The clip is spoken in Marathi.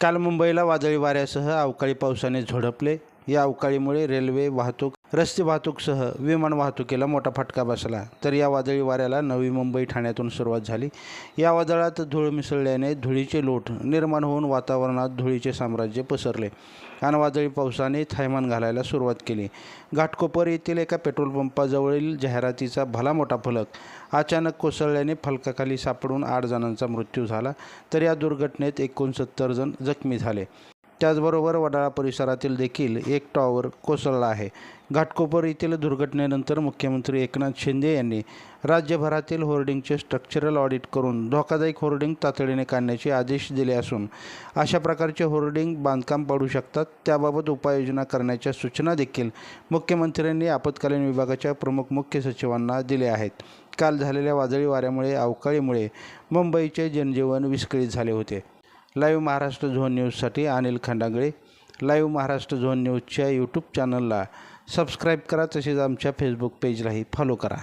काल मुंबईला वादळी वाऱ्यासह अवकाळी पावसाने झोडपले. या अवकाळीमुळे रेल्वे वाहतूक रस्ते वाहतूकसह विमान वाहतुकीला मोठा फटका बसला. तर या वादळी वाऱ्याला नवी मुंबई ठाण्यातून सुरुवात झाली. या वादळात धूळ मिसळल्याने धुळीचे लोट निर्माण होऊन वातावरणात धुळीचे साम्राज्य पसरले आणि वादळी पावसाने थैमान घालायला सुरुवात केली. घाटकोपर येथील एका पेट्रोल पंपाजवळील जाहिरातीचा भला मोठा फलक अचानक कोसळल्याने फलकाखाली सापडून आठ जणांचा मृत्यू झाला. तर या दुर्घटनेत एकोणसत्तर जण जखमी झाले. त्याचबरोबर वडाळा परिसरातील देखील एक टॉवर कोसळला आहे. घाटकोपर येथील दुर्घटनेनंतर मुख्यमंत्री एकनाथ शिंदे यांनी राज्यभरातील होर्डिंगचे स्ट्रक्चरल ऑडिट करून धोकादायक होर्डिंग तातडीने काढण्याचे आदेश दिले असून अशा प्रकारचे होर्डिंग बांधकाम पडू शकतात. त्याबाबत उपाययोजना करण्याच्या सूचना देखील मुख्यमंत्र्यांनी आपत्कालीन विभागाच्या प्रमुख मुख्य सचिवांना दिल्या आहेत. काल झालेल्या वादळी वाऱ्यामुळे अवकाळीमुळे मुंबईचे जनजीवन विस्कळीत झाले होते. लाईव्ह महाराष्ट्र झोन न्यूजसाठी अनिल खंडागळे. लाईव्ह महाराष्ट्र झोन न्यूजच्या यूट्यूब चॅनलला सबस्क्राईब करा तसेच आमच्या फेसबुक पेजलाही फॉलो करा.